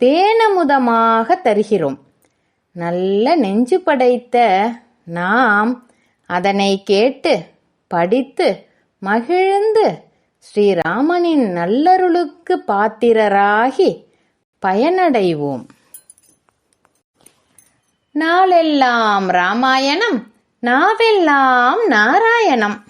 தேனமுதமாக தருகிறோம். நல்ல நெஞ்சு படைத்த நாம் அதனை கேட்டு படித்து மகிழ்ந்து ஸ்ரீராமனின் நல்லருளுக்கு பாத்திரராகி பயனடைவோம். நாளெல்லாம் ராமாயணம் நாவெல்லாம் நாராயணம்.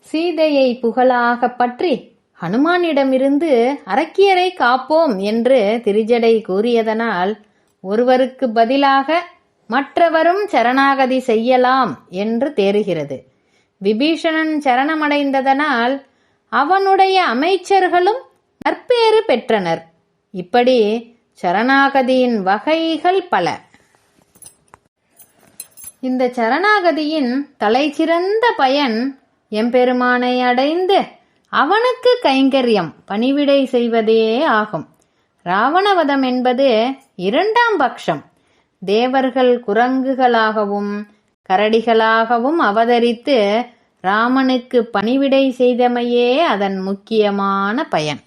சீதையை புகழாகப் பற்றி ஹனுமானிடமிருந்து அரக்கியரை காப்போம் என்று திரிஜடை கூறியதனால் ஒருவருக்கு பதிலாக மற்றவரும் சரணாகதி செய்யலாம் என்று தேறுகிறது. விபீஷணன் சரணமடைந்ததனால் அவனுடைய அமைச்சர்களும் நற்பேறு பெற்றனர். இப்படி சரணாகதியின் வகைகள் பல. இந்த சரணாகதியின் தலைச்சிறந்த பயன் எம்பெருமானை அடைந்து அவனுக்கு கைங்கரியம் பணிவிடை செய்வதே ஆகும். ராவணவதம் என்பது இரண்டாம் பட்சம் தேவர்கள் குரங்குகளாகவும் கரடிகளாகவும் அவதரித்து ராமனுக்கு பணிவிடை செய்தமையே அதன் முக்கியமான பயன்.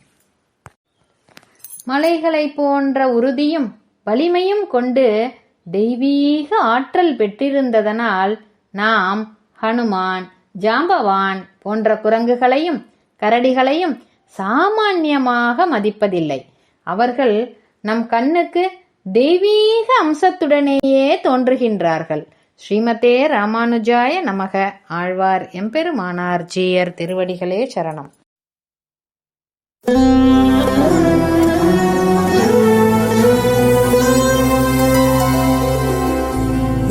மலைகளை போன்ற உறுதியும் வலிமையும் கொண்டு தெய்வீக ஆற்றல் பெற்றிருந்ததனால் நாம் ஹனுமான் ஜாம்பவான் போன்ற குரங்குகளையும் கரடிகளையும் சாமான்யமாக மதிப்பதில்லை அவர்கள் நம் கண்ணுக்கு தெய்வீக அம்சத்துடனேயே தோன்றுகின்றார்கள் ஸ்ரீமதே ராமானுஜாய நமக ஆழ்வார் எம்பெருமானார் ஜீயர் திருவடிகளே சரணம்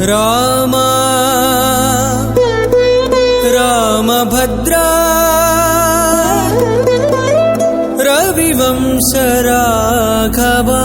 रामा रामभद्रा रविवंशराघवा